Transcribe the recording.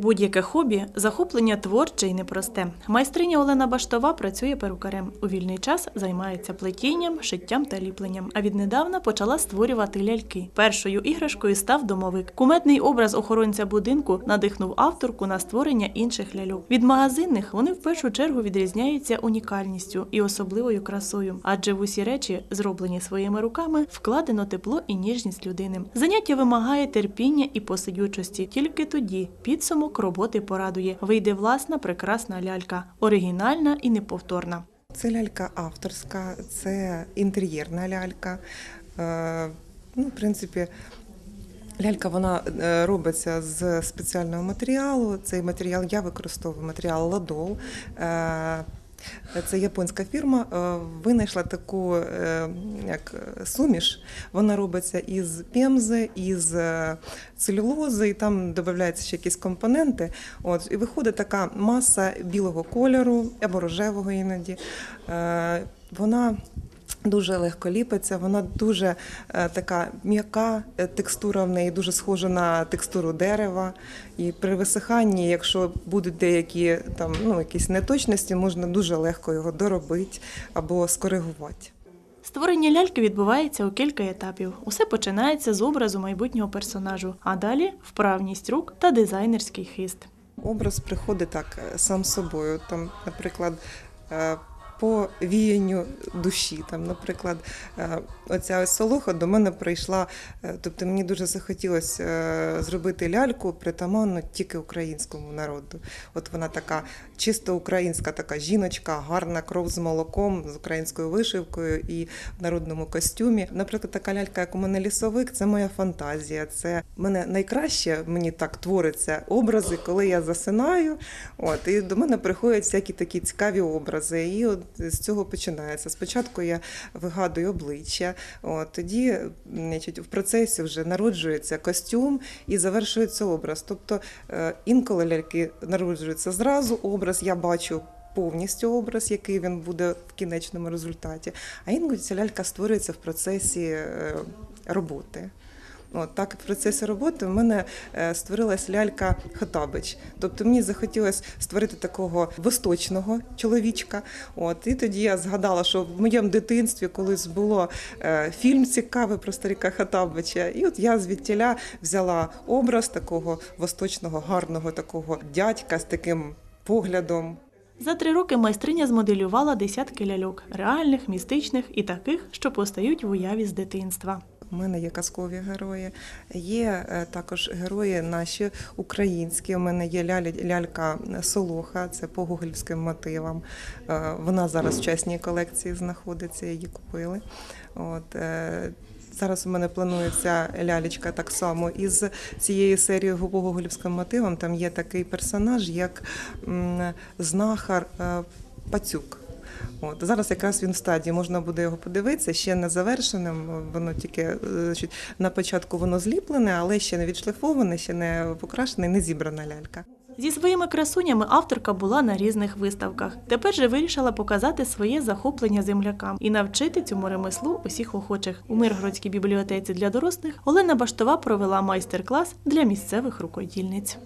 Будь-яке хобі захоплення творче і непросте. Майстриня Олена Баштова працює перукарем. У вільний час займається плетінням, шиттям та ліпленням. А віднедавна почала створювати ляльки. Першою іграшкою став домовик. Куметний образ охоронця будинку надихнув авторку на створення інших ляльок. Від магазинних вони в першу чергу відрізняються унікальністю і особливою красою, адже в усі речі, зроблені своїми руками, вкладено тепло і ніжність людини. Заняття вимагає терпіння і посидючості. Тільки тоді підсумок роботи порадує. Вийде власна прекрасна лялька, оригінальна і неповторна. Це лялька авторська, це інтер'єрна лялька. Е, Ну, в принципі, лялька вона е, робиться з спеціального матеріалу. Цей матеріал я використовую матеріал ладол. Це японська фірма е, винайшла таку е, як суміш. Вона робиться із пемзи, із е, целюлози, і там додаються ще якісь компоненти. От, і виходить така маса білого кольору або рожевого іноді. Вона Дуже легко ліпиться, вона дуже е, така м'яка е, текстура в неї, дуже схожа на текстуру дерева. І при висиханні, якщо будуть деякі там ну якісь неточності, можна дуже легко його доробити або скоригувати. Створення ляльки відбувається у кілька етапів. Усе починається з образу майбутнього персонажу, а далі вправність рук та дизайнерський хист. Образ приходить так е, сам собою. Там, наприклад, е, по віянню душі. Там, наприклад, е, оця ось солоха до мене прийшла. е, Тобто мені дуже захотілося е, зробити ляльку притаманну тільки українському народу. От вона така чисто українська, така жіночка, гарна кров з молоком, з українською вишивкою і в народному костюмі. Наприклад, така лялька, як у мене лісовик, це моя фантазія. Це мене найкраще мені так твориться образи, коли я засинаю. От і до мене приходять всякі такі цікаві образи. І от з цього починається. Спочатку я вигадую обличчя, от тоді значить, в процесі вже народжується костюм і завершується образ. Тобто е, інколи ляльки народжуються зразу образ, я бачу. Повністю образ, який він буде в кінечному результаті. А інколи ця лялька створюється в процесі е, роботи. От так в процесі роботи в мене е, створилась лялька Хотабич. Тобто мені захотілося створити такого восточного чоловічка. От і тоді я згадала, що в моєму дитинстві колись було е, фільм цікавий про старіка Хотабича. І от я звідтіля взяла образ такого восточного, гарного такого дядька з таким поглядом. За три роки майстриня змоделювала десятки ляльок реальних, містичних і таких, що постають в уяві з дитинства. У мене є казкові герої, є е, також герої наші українські. У мене є лялька Солоха, це по гугельським мотивам. Е, Вона зараз в частній колекції знаходиться, її купили. От, е, Зараз у мене планується лялечка так само із цієї серії по гоголівським мотивам. Там є такий персонаж, як знахар Пацюк. От зараз якраз він в стадії, можна буде його подивитися, ще не завершеним. Воно тільки е, значить, на початку воно зліплене, але ще не відшліфоване, ще не покрашене, не зібрана лялька. Зі своїми красунями авторка була на різних виставках. Тепер же вирішила показати своє захоплення землякам і навчити цьому ремеслу усіх охочих. У Миргородській бібліотеці для дорослих Олена Баштова провела майстер-клас для місцевих рукодільниць.